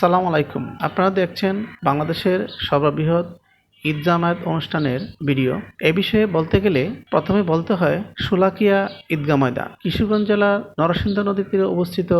আসসালামু আলাইকুম। আপনারা দেখছেন বাংলাদেশের সর্ববৃহৎ ঈদ জামায়াত অনুষ্ঠানের ভিডিও। এ বিষয়ে বলতে গেলে প্রথমে বলতে হয় সুলাকিয়া ঈদগাহ ময়দান। কিশোরগঞ্জ জেলার নরসিংহ নদীর তীরে অবস্থিত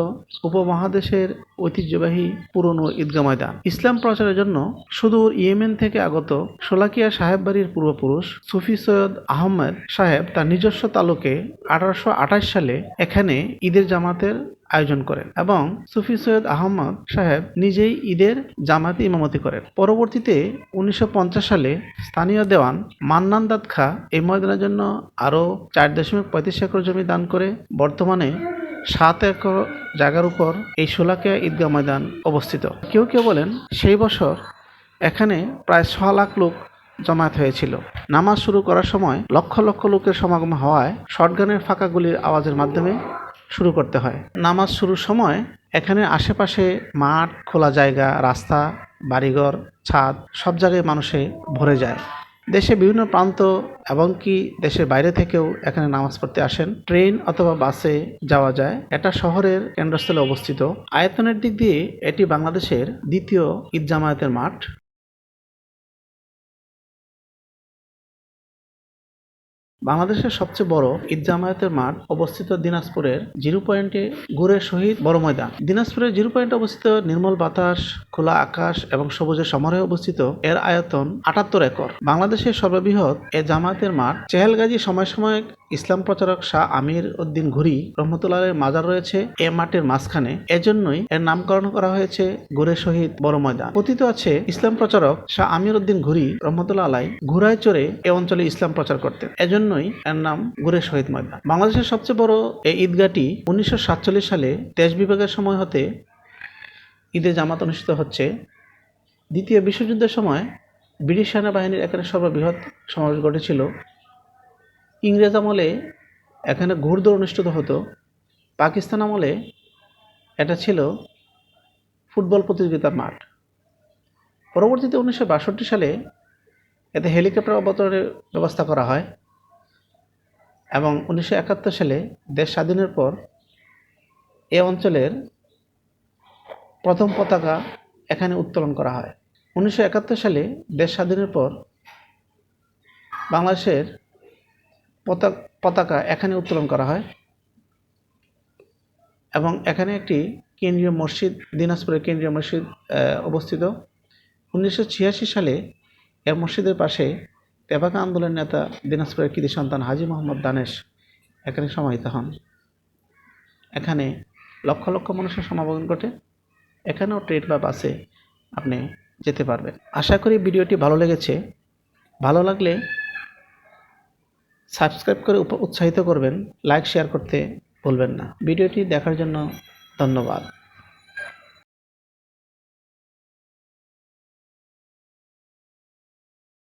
উপমহাদেশের ঐতিহ্যবাহী পুরনো ঈদগাহ ময়দান। ইসলাম প্রচারের জন্য সুদূর ইয়েমেন থেকে আগত সোলাকিয়া সাহেব বাড়ির পূর্বপুরুষ সুফি সৈয়দ আহমেদ সাহেব তার নিজস্ব তালুকে আঠারোশো আঠাশ সালে এখানে ঈদের জামাতের আয়োজন করেন এবং সুফি সৈয়দ আহমদ সাহেব নিজেই ঈদের জামাতে ইমামতি করেন। পরবর্তীতে উনিশশো পঞ্চাশ সালে স্থানীয় দেওয়ান মান্নান দাদ খা এই ময়দানের জন্য আরও চার দশমিক পঁয়ত্রিশ একর জমি দান করে বর্তমানে সাত একর জায়গার উপর এই সোলাকিয়া ঈদগাহ ময়দান অবস্থিত। কেউ কেউ বলেন সেই বছর এখানে প্রায় ছ লাখ লোক জমায়েত হয়েছিল। নামাজ শুরু করার সময় লক্ষ লক্ষ লোকের সমাগম হওয়ায় শটগানের ফাঁকা গুলির আওয়াজের মাধ্যমে শুরু করতে হয়। নামাজ শুরুর সময় এখানে আশেপাশে মাঠ, খোলা জায়গা, রাস্তা, বাড়িঘর, ছাদ সব জায়গায় মানুষে ভরে যায়। দেশে বিভিন্ন প্রান্ত এবং কি দেশের বাইরে থেকেও এখানে নামাজ পড়তে আসেন। ট্রেন অথবা বাসে যাওয়া যায়। এটা শহরের কেন্দ্রস্থলে অবস্থিত। আয়তনের দিক দিয়ে এটি বাংলাদেশের দ্বিতীয় ঈদ জামায়াতের মাঠ। বাংলাদেশের সবচেয়ে বড় ঈদ জামায়াতের মাঠ অবস্থিত দিনাজপুরের জিরো পয়েন্টে ঘুরে শহীদ বড় ময়দান। দিনাজপুরের জিরো পয়েন্টে অবস্থিত নির্মল বাতাস, খোলা আকাশ এবং সবুজের সমারোহে অবস্থিত এর আয়তন আটাত্তর একর। বাংলাদেশের সর্ববৃহৎ এ জামায়াতের মাঠ চেহেলগাজী সময় সময় ইসলাম প্রচারক শাহ আমির উদ্দিন ঘুরি রহমতুল্লাহের মাজার রয়েছে এ মাঠের মাঝখানে। এজন্যই এর নামকরণ করা হয়েছে গুরে শহীদ বড় ময়দান। কথিত আছে, ইসলাম প্রচারক শাহ আমির উদ্দিন ঘুরি রহমতুল্লাহ আলাই ঘোড়ায় চড়ে এ অঞ্চলে ইসলাম প্রচার করতেন। এজন্যই এর নাম গুরে শহীদ ময়দান। বাংলাদেশের সবচেয়ে বড় এই ঈদগাহটি উনিশশো সালে দেশ বিভাগের সময় হতে ঈদে জামাত অনুষ্ঠিত হচ্ছে। দ্বিতীয় বিশ্বযুদ্ধের সময় ব্রিটিশ সেনাবাহিনীর এখানে সর্ববৃহৎ সমাবেশ ঘটেছিল। ইংরেজ আমলে এখানে ঘোড়দৌড় অনুষ্ঠিত হতো। পাকিস্তান আমলে এটা ছিল ফুটবল প্রতিযোগিতার মাঠ। পরবর্তীতে উনিশশো বাষট্টি সালে এতে হেলিকপ্টার অবতরণের ব্যবস্থা করা হয় এবং উনিশশো একাত্তর সালে দেশ স্বাধীনের পর এ অঞ্চলের প্রথম পতাকা এখানে উত্তোলন করা হয়। উনিশশো একাত্তর সালে দেশ স্বাধীনের পর বাংলাদেশের পতাক পতাকা এখানে উত্তোলন করা হয় এবং এখানে একটি কেন্দ্রীয় মসজিদ, দিনাজপুরের কেন্দ্রীয় মসজিদ অবস্থিত। উনিশশো ছিয়াশি সালে এ মসজিদের পাশে তেবাকা আন্দোলনের নেতা, দিনাজপুরের কৃতি সন্তান হাজি মোহাম্মদ দানেশ এখানে সমাহিত হন। এখানে লক্ষ লক্ষ মানুষের সমাগম ঘটে। এখানেও ট্রেন বা বাসে আপনি যেতে পারবেন। আশা করি ভিডিওটি ভালো লেগেছে। ভালো লাগলে সাবস্ক্রাইব করে উৎসাহিত করবেন লাইক শেয়ার করতে ভুলবেন না। ভিডিওটি দেখার জন্য ধন্যবাদ।